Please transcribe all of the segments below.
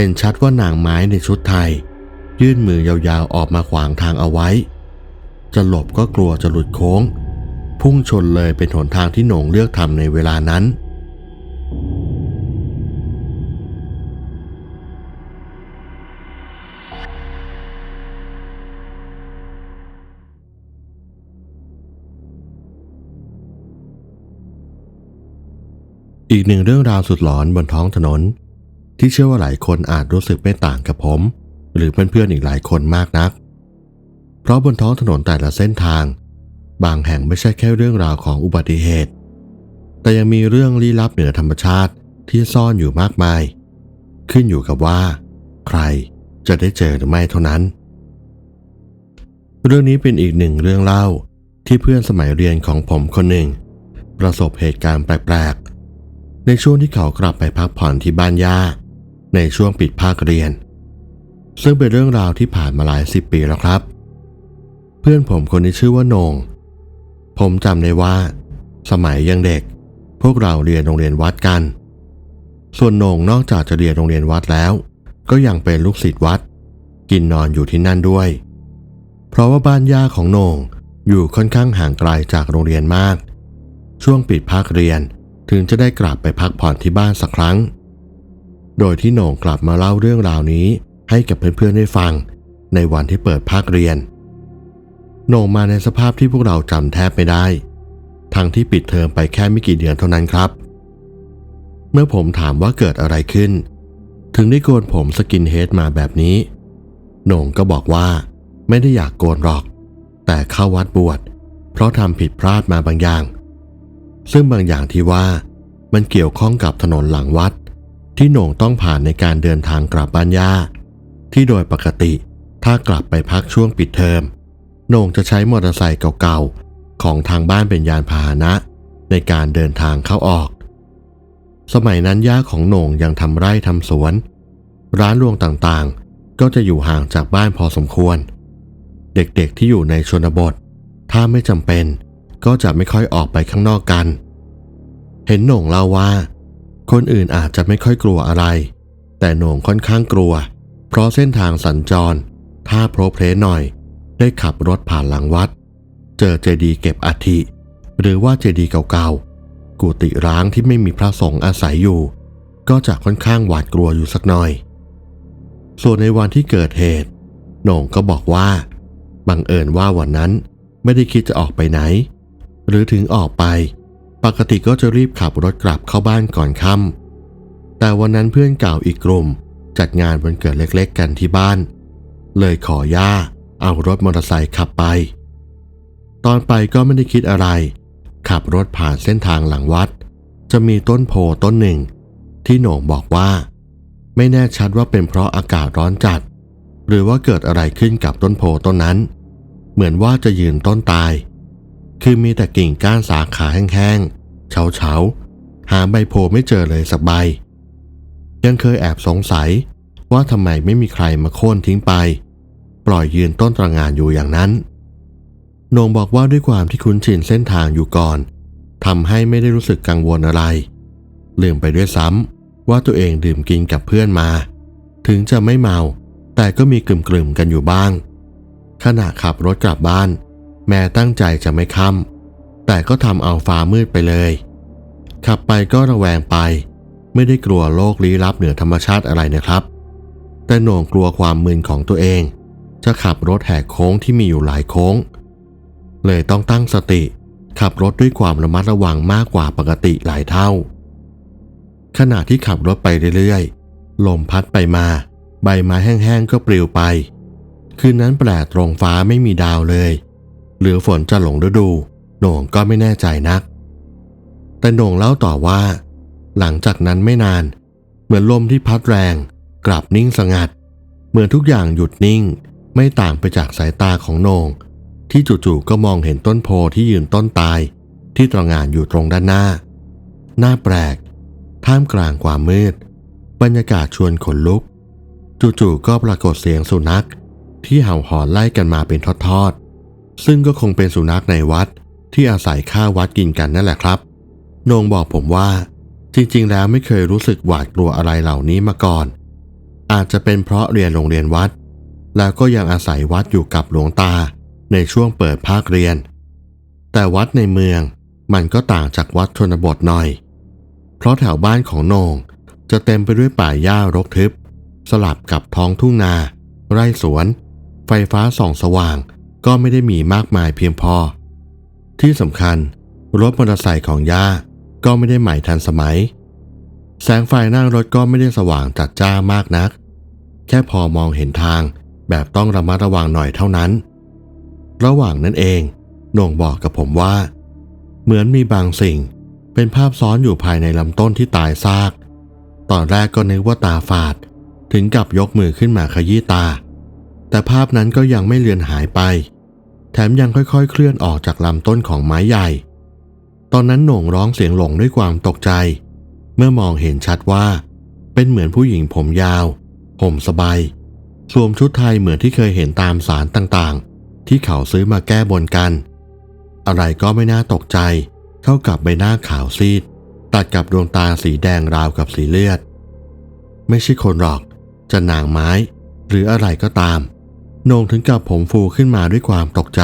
เห็นชัดว่านางไม้ในชุดไทย ยื่นมือยาวๆออกมาขวางทางเอาไว้ จะหลบก็กลัวจะหลุดโค้ง พุ่งชนเลยเป็นหนทางที่หนงเลือกทำในเวลานั้น อีกหนึ่งเรื่องราวสุดหลอนบนท้องถนน ที่เชื่อว่าหลายคนอาจรู้สึกไม่ต่างกับผม หรือเพื่อนๆอีกหลายคนมากนัก เพราะบนท้องถนนแต่ละเส้นทาง บางแห่งไม่ใช่แค่เรื่องราวของอุบัติเหตุ แต่ยังมีเรื่องลี้ลับเหนือธรรมชาติที่ซ่อนอยู่มากมาย ขึ้นอยู่กับว่า ใครจะได้เจอหรือไม่เท่านั้น เรื่องนี้เป็นอีกหนึ่งเรื่องเล่าที่เพื่อนสมัยเรียนของผมคนหนึ่ง ประสบเหตุการณ์แปลกๆ ในช่วงที่เขากลับไปพักผ่อนที่บ้านย่า ในช่วงปิดภาคเรียน ซึ่งเป็นเรื่องราวที่ผ่านมาหลายสิบปีแล้วครับ เพื่อนผมคนนี้ชื่อว่าโหนง ผมจำได้ว่า สมัยยังเด็ก พวกเราเรียนโรงเรียนวัดกัน ส่วนโหนงนอกจากจะเรียนโรงเรียนวัดแล้ว ก็ยังเป็นลูกศิษย์วัด กินนอนอยู่ที่นั่นด้วย เพราะว่าบ้านย่าของโหนงอยู่ค่อนข้างห่างไกลจากโรงเรียนมาก ช่วงปิดภาคเรียนถึงจะได้กลับไปพักผ่อนที่บ้านสักครั้ง โดยที่โหน่งกลับมาเล่าเรื่องราวนี้ให้กับเพื่อนๆได้ฟัง ในวันที่เปิดภาคเรียนโหน่งมาในสภาพที่พวกเราจำแทบไม่ได้ ทั้งที่ปิดเทอมไปแค่ไม่กี่เดือนเท่านั้นครับ เมื่อผมถามว่าเกิดอะไรขึ้น ถึงได้โกนผมสกินเฮดมาแบบนี้โหน่งก็บอกว่า ไม่ได้อยากโกนหรอก แต่เข้าวัดบวชเพราะทำผิดพลาดมาบางอย่าง ซึ่งบางอย่างที่ว่ามันเกี่ยวข้องกับถนนหลังวัด ที่โหน่งต้องผ่านในการเดินทางกลับบ้านย่าที่โดยปกติถ้ากลับไปพักช่วงปิดเทอมโหน่งจะใช้มอเตอร์ไซค์เก่าๆ ของทางบ้านเป็นยานพาหนะ ในการเดินทางเข้าออก สมัยนั้นย่าของโหน่งยังทำไร่ทำสวน ร้านรวงต่างๆ ก็จะอยู่ห่างจากบ้านพอสมควร เด็กๆที่อยู่ในชนบท ถ้าไม่จำเป็นก็จะไม่ค่อยออกไปข้างนอกกัน เห็นโหน่งเล่าว่า คนอื่นอาจจะไม่ค่อยกลัวอะไร แต่โหน่งค่อนข้างกลัว เพราะเส้นทางสัญจร ถ้าโพรเพลหน่อย ได้ขับรถผ่านหลังวัด เจอเจดีเก็บอัฐิหรือว่าเจดีเก่าๆ กุฏิร้างที่ไม่มีพระสงฆ์อาศัยอยู่ ก็จะค่อนข้างหวาดกลัวอยู่สักหน่อย ส่วนในวันที่เกิดเหตุ โหน่งก็บอกว่า บังเอิญว่าวันนั้นไม่ได้คิดจะออกไปไหน หรือถึงออกไป ปกติก็จะรีบขับรถกลับเข้าบ้านก่อนค่ำแต่วันนั้นเพื่อนเก่าอีกกลุ่ม จัดงานวันเกิดเล็กๆกันที่บ้าน เลยขอย่าเอารถมอเตอร์ไซค์ขับไป ตอนไปก็ไม่ได้คิดอะไร ขับรถผ่านเส้นทางหลังวัด จะมีต้นโพต้นหนึ่ง ที่โหน่งบอกว่า ไม่แน่ชัดว่าเป็นเพราะอากาศร้อนจัด หรือว่าเกิดอะไรขึ้นกับต้นโพต้นนั้น เหมือนว่าจะยืนต้นตาย คือมีแต่กิ่งก้านสาขาแห้งๆ เฉาๆ หาใบโพไม่เจอเลยสักใบ ยังเคยแอบสงสัยว่าทำไมไม่มีใครมาโค่นทิ้งไป ปล่อยยืนต้นตระงานอยู่อย่างนั้นนงบอกว่าด้วยความที่คุ้นชินเส้นทางอยู่ก่อนทำให้ไม่ได้รู้สึกกังวลอะไร ลืมไปด้วยซ้ำว่าตัวเองดื่มกินกับเพื่อนมา ถึงจะไม่เมา แต่ก็มีกลุ่มๆกันอยู่บ้างขณะขับรถกลับบ้าน แม่ตั้งใจจะไม่ค่ำแต่ก็ทำเอาฟ้ามืดไปเลย ขับไปก็ระแวงไป ไม่ได้กลัวโลกลี้ลับเหนือธรรมชาติอะไรนะครับ แต่หน่งกลัวความมึนของตัวเอง จะขับรถแหกโค้งที่มีอยู่หลายโค้ง เลยต้องตั้งสติ ขับรถด้วยความระมัดระวังมากกว่าปกติหลายเท่า ขณะที่ขับรถไปเรื่อยๆ ลมพัดไปมา ใบไม้แห้งๆก็ปลิวไป คืนนั้นแปลกตรงฟ้าไม่มีดาวเลย หรือฝนจะหลงฤดูโหน่งก็ไม่แน่ใจนัก แต่โหน่งเล่าต่อว่า หลังจากนั้นไม่นาน เหมือนลมที่พัดแรงกลับนิ่งสงัด เหมือนทุกอย่างหยุดนิ่งไม่ต่างไปจากสายตาของโหน่งที่จู่ๆก็มองเห็นต้นโพที่ยืนต้นตาย ที่ตรงานอยู่ตรงด้านหน้า หน้าแปลก ท่ามกลางความมืด บรรยากาศชวนขนลุก จู่ๆก็ปรากฏเสียงสุนัข ที่เห่าหอนไล่กันมาเป็นทอดๆ ซึ่งก็คงเป็นสุนัขในวัดที่อาศัยข้าววัดกินกันนั่นแหละครับนงบอกผมว่า จริงๆ แล้วไม่เคยรู้สึกหวาดกลัวอะไรเหล่านี้มาก่อน อาจจะเป็นเพราะเรียนโรงเรียนวัด แล้วก็ยังอาศัยวัดอยู่กับหลวงตาในช่วงเปิดภาคเรียน แต่วัดในเมืองมันก็ต่างจากวัดชนบทหน่อย เพราะแถวบ้านของนงจะเต็มไปด้วยป่าหญ้ารกทึบ สลับกับท้องทุ่งนา ไร่สวน ไฟฟ้าส่องสว่าง ก็ไม่ได้มีมากมายเพียงพอ ที่สำคัญ รถมอเตอร์ไซค์ของย่าก็ไม่ได้ใหม่ทันสมัย แสงไฟหน้ารถก็ไม่ได้สว่างจัดจ้ามากนัก แค่พอมองเห็นทางแบบต้องระมัดระวังหน่อยเท่านั้น ระหว่างนั้นเองหน่งบอกกับผมว่า เหมือนมีบางสิ่งเป็นภาพซ้อนอยู่ภายในลำต้นที่ตายซาก ตอนแรกก็นึกว่าตาฝาด ถึงกับยกมือขึ้นมาขยี้ตา แต่ภาพนั้นก็ยังไม่เลือนหายไป แถมยังค่อยๆ เคลื่อนออกจากลำต้นของไม้ใหญ่ ตอนนั้นโหน่งร้องเสียงหลงด้วยความตกใจ เมื่อมองเห็นชัดว่า เป็นเหมือนผู้หญิงผมยาว ผมสบายสวมชุดไทยเหมือนที่เคยเห็นตามสารต่างๆ ที่เขาซื้อมาแก้บนกัน อะไรก็ไม่น่าตกใจ เท่ากับใบหน้าขาวซีด ตัดกับดวงตาสีแดงราวกับสีเลือด ไม่ใช่คนหรอก จะนางไม้ หรืออะไรก็ตาม นงถึงกับผมฟูขึ้นมาด้วยความตกใจ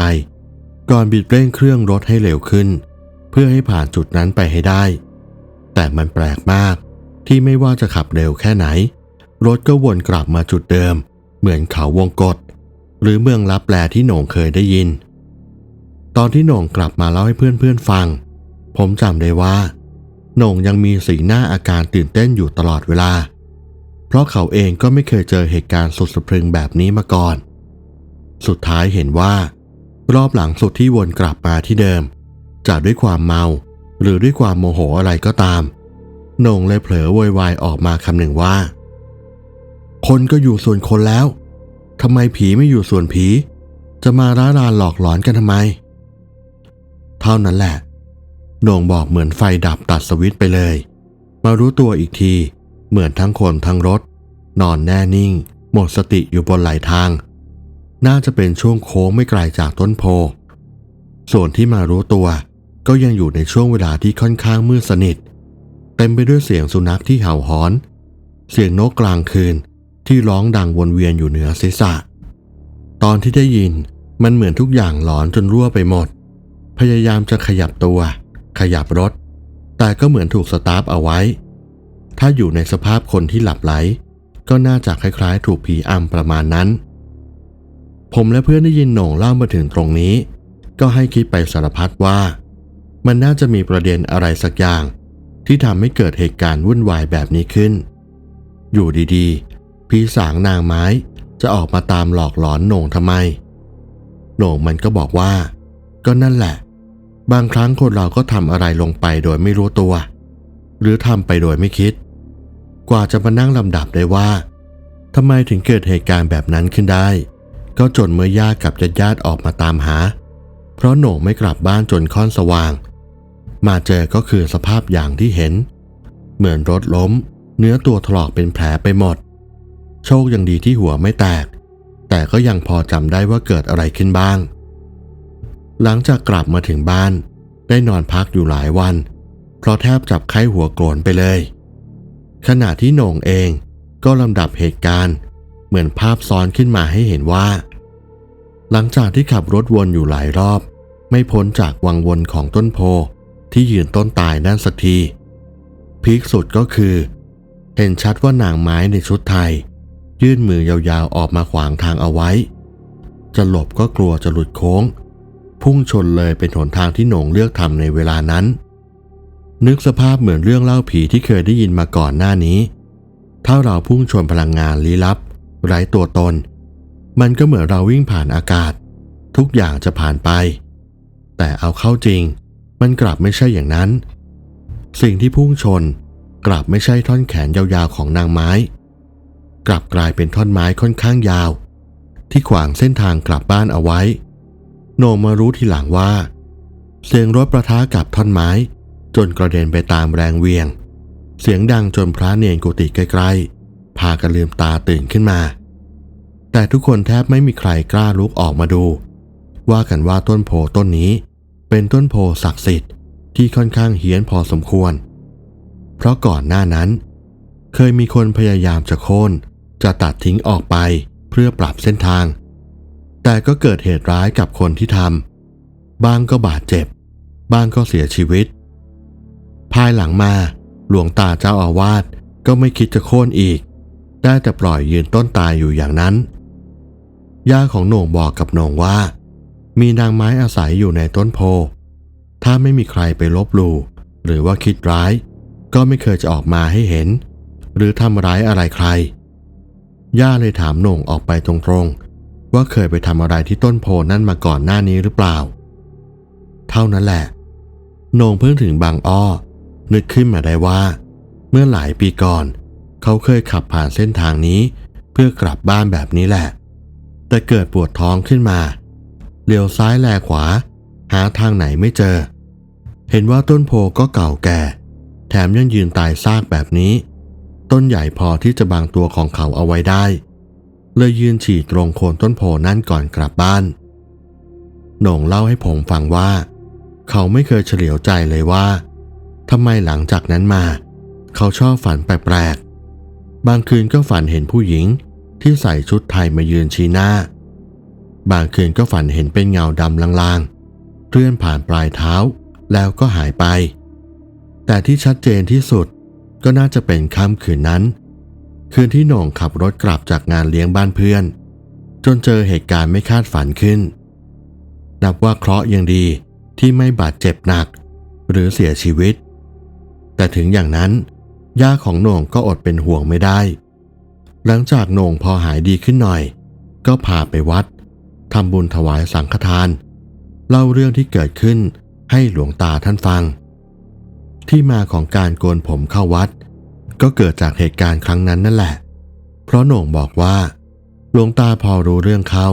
ก่อนบิดเร่งเครื่องรถให้เร็วขึ้น เพื่อให้ผ่านจุดนั้นไปให้ได้ แต่มันแปลกมากที่ไม่ว่าจะขับเร็วแค่ไหน รถก็วนกลับมาจุดเดิม เหมือนเขาวงกฏหรือเมืองลับแลที่โหน่งเคยได้ยิน ตอนที่โหน่งกลับมาเล่าให้เพื่อนๆฟัง ผมจำได้ว่าโหน่งยังมีสีหน้าอาการตื่นเต้นอยู่ตลอดเวลา เพราะเขาเองก็ไม่เคยเจอเหตุการณ์สุดสะพรึงแบบนี้มาก่อน สุดท้ายเห็นว่า รอบหลังสุดที่วนกลับมาที่เดิมจะด้วยความเมา หรือด้วยความโมโหอะไรก็ตามนงเลยเผลอโวยวายออกมาคำหนึ่งว่า คนก็อยู่ส่วนคนแล้วทำไมผีไม่อยู่ส่วนผี จะมาร้ารานหลอกหลอนกันทำไม เท่านั้นแหละนงบอกเหมือนไฟดับตัดสวิตไปเลย มารู้ตัวอีกทีเหมือนทั้งคนทั้งรถ นอนแน่นิ่ง หมดสติอยู่บนไหลทาง น่าจะเป็นช่วงโค้งไม่ไกลจากต้นโพ ส่วนที่มารู้ตัวก็ยังอยู่ในช่วงเวลาที่ค่อนข้างมืดสนิท เต็มไปด้วยเสียงสุนัขที่เห่าหอน เสียงนกกลางคืนที่ร้องดังวนเวียนอยู่เหนือศีรษะ ตอนที่ได้ยินมันเหมือนทุกอย่างหลอนจนรั่วไปหมด พยายามจะขยับตัว ขยับรถ แต่ก็เหมือนถูกสตาร์ฟเอาไว้ ถ้าอยู่ในสภาพคนที่หลับไหล ก็น่าจะคล้ายๆ ถูกผีอำประมาณนั้น ผมและเพื่อนได้ยินโหน่งเล่ามาถึงตรงนี้ ก็ให้คิดไปสารพัดว่า มันน่าจะมีประเด็นอะไรสักอย่าง ที่ทำให้เกิดเหตุการณ์วุ่นวายแบบนี้ขึ้น อยู่ดีๆผีสางนางไม้จะออกมาตามหลอกหลอนโหน่งทำไมโหน่งมันก็บอกว่า ก็นั่นแหละ บางครั้งคนเราก็ทำอะไรลงไปโดยไม่รู้ตัว หรือทำไปโดยไม่คิด กว่าจะมานั่งลำดับได้ว่าทำไมถึงเกิดเหตุการณ์แบบนั้นขึ้นได้ ก็จนเมื่อญาติกับญาติญาติออกมาตามหา เพราะโหน่งไม่กลับบ้านจนค่อนสว่าง มาเจอก็คือสภาพอย่างที่เห็น เหมือนรถล้ม เนื้อตัวถลอกเป็นแผลไปหมด โชคยังดีที่หัวไม่แตก แต่ก็ยังพอจำได้ว่าเกิดอะไรขึ้นบ้าง หลังจากกลับมาถึงบ้าน ได้นอนพักอยู่หลายวัน เพราะแทบจับไข้หัวโกรนไปเลย ขณะที่โหน่งเองก็ลำดับเหตุการณ์ เหมือนภาพซ้อนขึ้นมาให้เห็นว่า หลังจากที่ขับรถวนอยู่หลายรอบ ไม่พ้นจากวังวนของต้นโพที่ยืนต้นตายนั่นสักทีพีคสุดก็คือ เห็นชัดว่านางไม้ในชุดไทย ยื่นมือยาวๆออกมาขวางทางเอาไว้ จะหลบก็กลัวจะหลุดโค้ง พุ่งชนเลยเป็นหนทางที่หนงเลือกทำในเวลานั้น นึกสภาพเหมือนเรื่องเล่าผีที่เคยได้ยินมาก่อนหน้านี้ ถ้าเราพุ่งชนพลังงานลี้ลับ ไร้ตัวตน มันก็เหมือนเราวิ่งผ่านอากาศ ทุกอย่างจะผ่านไป แต่เอาเข้าจริง มันกลับไม่ใช่อย่างนั้น สิ่งที่พุ่งชนกลับไม่ใช่ท่อนแขนยาวๆของนางไม้ กลับกลายเป็นท่อนไม้ค่อนข้างยาว ที่ขวางเส้นทางกลับบ้านเอาไว้โหนมารู้ทีหลังว่า เสียงรถประทะกับท่อนไม้ จนกระเด็นไปตามแรงเวียง เสียงดังจนพระเนนกุฏิใกล้ๆ พากันลืมตาตื่นขึ้นมา แต่ทุกคนแทบไม่มีใครกล้าลุกออกมาดู ว่ากันว่าต้นโพต้นนี้ เป็นต้นโพศักดิ์สิทธิ์ที่ค่อนข้างเฮี้ยนพอสมควร เพราะก่อนหน้านั้น เคยมีคนพยายามจะโค่นจะตัดทิ้งออกไปเพื่อปรับเส้นทาง แต่ก็เกิดเหตุร้ายกับคนที่ทำบางก็บาดเจ็บ บางก็เสียชีวิต ภายหลังมาหลวงตาเจ้าอาวาสก็ไม่คิดจะโค่นอีก ได้แต่ปล่อยยืนต้นตายอยู่อย่างนั้นย่าของโหน่งบอกกับโหน่งว่า มีนางไม้อาศัยอยู่ในต้นโพ ถ้าไม่มีใครไปลบหลู่หรือว่าคิดร้าย ก็ไม่เคยจะออกมาให้เห็น หรือทำร้ายอะไรใคร ย่าเลยถามโหน่งออกไปตรงๆ ว่าเคยไปทำอะไรที่ต้นโพนั่นมาก่อนหน้านี้หรือเปล่า เท่านั้นแหละโหน่งเพิ่งถึงบางอ้อ นึกขึ้นมาได้ว่า เมื่อหลายปีก่อน เขาเคยขับผ่านเส้นทางนี้ เพื่อกลับบ้านแบบนี้แหละ แต่เกิดปวดท้องขึ้นมาเลี้ยวซ้ายแลขวา หาทางไหนไม่เจอ เห็นว่าต้นโพก็เก่าแก่ แถมยังยืนตายซากแบบนี้ ต้นใหญ่พอที่จะบังตัวของเขาเอาไว้ได้ เลยยืนฉี่ตรงโคนต้นโพนั่นก่อนกลับบ้าน หน่งเล่าให้ผมฟังว่า เขาไม่เคยเฉลียวใจเลยว่าทำไมหลังจากนั้นมา เขาชอบฝันแปลก บางคืนก็ฝันเห็นผู้หญิงที่ใส่ชุดไทยมายืนชี้หน้า บางคืนก็ฝันเห็นเป็นเงาดำลางๆ เคลื่อนผ่านปลายเท้าแล้วก็หายไป แต่ที่ชัดเจนที่สุดก็น่าจะเป็นค่ำคืนนั้น คืนที่หน่งขับรถกลับจากงานเลี้ยงบ้านเพื่อน จนเจอเหตุการณ์ไม่คาดฝันขึ้น นับว่าเคราะห์ยังดีที่ไม่บาดเจ็บหนัก หรือเสียชีวิต แต่ถึงอย่างนั้น ย่าของโหน่งก็อดเป็นห่วงไม่ได้ หลังจากโหน่งพอหายดีขึ้นหน่อย ก็พาไปวัดทำบุญถวายสังฆทาน เล่าเรื่องที่เกิดขึ้นให้หลวงตาท่านฟัง ที่มาของการโกนผมเข้าวัด ก็เกิดจากเหตุการณ์ครั้งนั้นนั่นแหละ เพราะโหน่งบอกว่าหลวงตาพอรู้เรื่องเข้า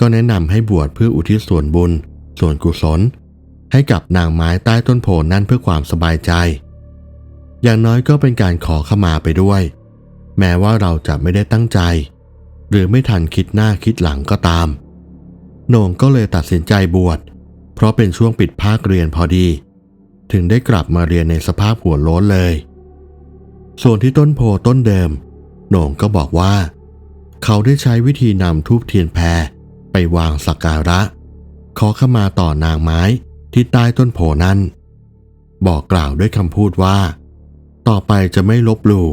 ก็แนะนำให้บวชเพื่ออุทิศส่วนบุญ ส่วนกุศล ให้กับนางไม้ใต้ต้นโพนั่นเพื่อความสบายใจ อย่างน้อยก็เป็นการขอขมาไปด้วย แม้ว่าเราจะไม่ได้ตั้งใจ หรือไม่ทันคิดหน้าคิดหลังก็ตามโหน่งก็เลยตัดสินใจบวช เพราะเป็นช่วงปิดภาคเรียนพอดี ถึงได้กลับมาเรียนในสภาพหัวโล้นเลย ส่วนที่ต้นโพต้นเดิมโหน่งก็บอกว่า เขาได้ใช้วิธีนำทูบเทียนแพรไปวางสักการะ ขอขมาต่อนางไม้ที่ใต้ต้นโพนั้น บอกกล่าวด้วยคำพูดว่า ต่อไปจะไม่ลบหลู่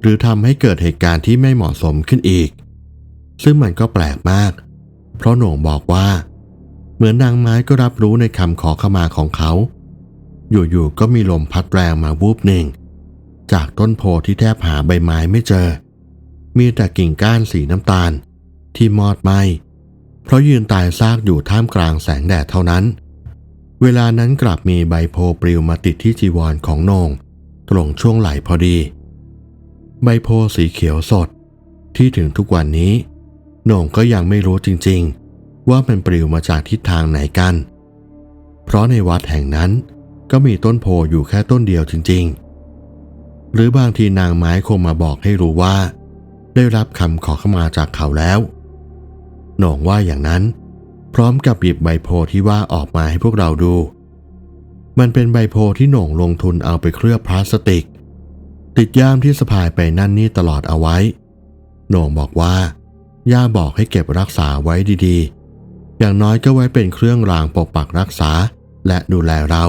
หรือทำให้เกิดเหตุการณ์ที่ไม่เหมาะสมขึ้นอีก ซึ่งมันก็แปลกมาก เพราะโหน่งบอกว่า เหมือนนางไม้ก็รับรู้ในคำขอขมาของเขา อยู่ๆก็มีลมพัดแรงมาวูบหนึ่ง จากต้นโพที่แทบหาใบไม้ไม่เจอ มีแต่กิ่งก้านสีน้ำตาล ที่มอดไหมเพราะยืนตายซากอยู่ท่ามกลางแสงแดดเท่านั้น เวลานั้นกลับมีใบโพปลิวมาติดที่จีวรของโหนง ตรงช่วงไหล่พอดี ใบโพสีเขียวสด ที่ถึงทุกวันนี้โหน่งก็ยังไม่รู้จริงๆ ว่ามันปลิวมาจากทิศทางไหนกัน เพราะในวัดแห่งนั้นก็มีต้นโพอยู่แค่ต้นเดียวจริง ๆ หรือบางทีนางไม้คงมาบอกให้รู้ว่า ได้รับคำขอเข้ามาจากเขาแล้วโหน่งว่าอย่างนั้น พร้อมกับหยิบใบโพที่ว่าออกมาให้พวกเราดู มันเป็นใบโพที่หน่งลงทุนเอาไปเคลือบพลาสติก ติดย่ามที่สะพายไปนั่นนี่ตลอดเอาไว้ หน่งบอกว่า ย่าบอกให้เก็บรักษาไว้ดีๆ อย่างน้อยก็ไว้เป็นเครื่องรางปกปักรักษาและดูแลเรา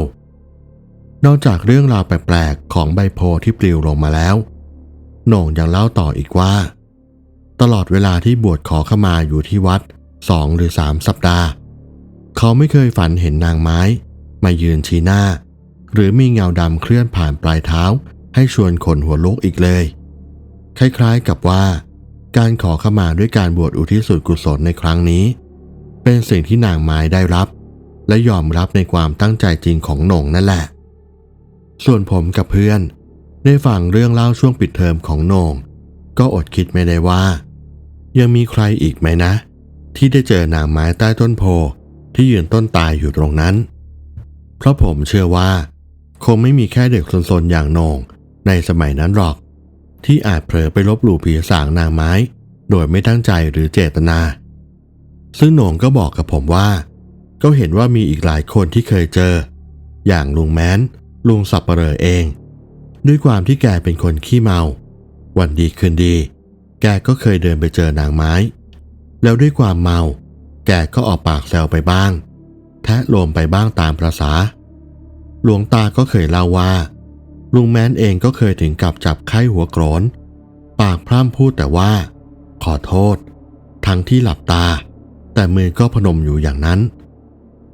นอกจากเรื่องราวแปลกๆของใบโพที่ปลิวลงมาแล้ว หน่งยังเล่าต่ออีกว่า ตลอดเวลาที่บวชขอขมาอยู่ที่วัดสองหรือสามสัปดาห์ เขาไม่เคยฝันเห็นนางไม้ มายืนชี้หน้า หรือมีเงาดำเคลื่อนผ่านปลายเท้า ให้ชวนขนหัวลุกอีกเลย คล้ายๆกับว่า การขอขมาด้วยการบวชอุทิศส่วนกุศลในครั้งนี้ เป็นสิ่งที่นางไม้ได้รับ และยอมรับในความตั้งใจจริงของหน่งนั่นแหละ ส่วนผมกับเพื่อนได้ฟังเรื่องเล่าช่วงปิดเทอมของโหน่ง ก็อดคิดไม่ได้ว่า ยังมีใครอีกไหมนะ ที่ได้เจอนางไม้ใต้ต้นโพที่ยืนต้นตายอยู่ตรงนั้น เพราะผมเชื่อว่า คงไม่มีแค่เด็กสนๆอย่างโหน่งในสมัยนั้นหรอก ที่อาจเผลอไปลบหลู่ผีสางนางไม้ โดยไม่ตั้งใจหรือเจตนา ซึ่งโหน่งก็บอกกับผมว่า ก็เห็นว่ามีอีกหลายคนที่เคยเจอ อย่างลุงแม้น ลุงสับปเหร่อเอง ด้วยความที่แกเป็นคนขี้เมา วันดีคืนดี แกก็เคยเดินไปเจอนางไม้ แล้วด้วยความเมา แกก็ออกปากแซวไปบ้าง แทะโลมไปบ้างตามประษา หลวงตาก็เคยเล่าว่าลุงแม้นเองก็เคยถึงกับจับไข้หัวโกรน ปากพร่ำพูดแต่ว่า ขอโทษ ทั้งที่หลับตา แต่มือก็พนมอยู่อย่างนั้น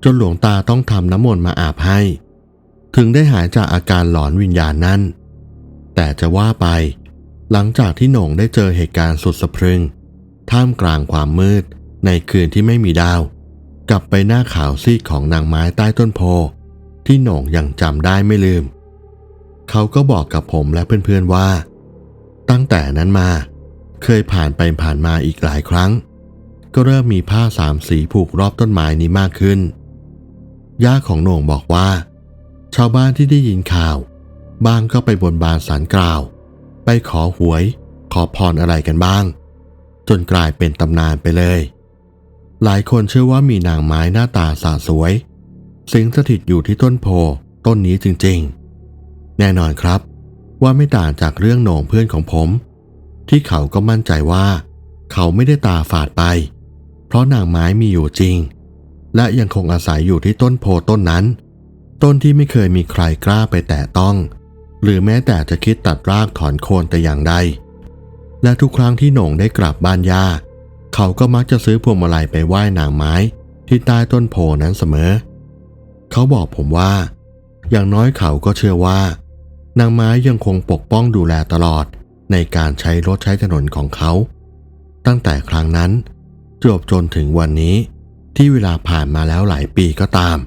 จนหลวงตาต้องทำน้ำมนต์มาอาบให้ ถึงได้หายจากอาการหลอนวิญญาณนั้น แต่จะว่าไป หลังจากที่หน่งได้เจอเหตุการณ์สุดสะพรึง ท่ามกลางความมืดในคืนที่ไม่มีดาว กับไปหน้าขาวซีดของนางไม้ใต้ต้นโพ ที่โหน่งยังจำได้ไม่ลืม เขาก็บอกกับผมและเพื่อนๆว่า ตั้งแต่นั้นมา เคยผ่านไปผ่านมาอีกหลายครั้ง ก็เริ่มมีผ้าสามสีผูกรอบต้นไม้นี้มากขึ้น ย่าของโหน่งบอกว่า ชาวบ้านที่ได้ยินข่าวบางก็ไปบนบานสารกล่าว ไปขอหวย ขอพรอะไรกันบ้าง จนกลายเป็นตำนานไปเลย หลายคนเชื่อว่ามีนางไม้หน้าตาสาสวย สิงสถิตอยู่ที่ต้นโพต้นนี้จริงๆ แน่นอนครับ ว่าไม่ต่างจากเรื่องโหน่งเพื่อนของผม ที่เขาก็มั่นใจว่า เขาไม่ได้ตาฝาดไป เพราะนางไม้มีอยู่จริง และยังคงอาศัยอยู่ที่ต้นโพต้นนั้น ต้นที่ไม่เคยมีใครกล้าไปแตะต้อง หรือแม้แต่จะคิดตัดรากถอนโคนแต่อย่างใดและทุกครั้งที่โหน่งได้กลับบ้านย่า เขาก็มักจะซื้อพวงมาลัยไปไหว้นางไม้ที่ใต้ต้นโพนั้นเสมอ เขาบอกผมว่า อย่างน้อยเขาก็เชื่อว่า นางไม้ยังคงปกป้องดูแลตลอดในการใช้รถใช้ถนนของเขา ตั้งแต่ครั้งนั้นจบจนถึงวันนี้ที่เวลาผ่านมาแล้วหลายปีก็ตาม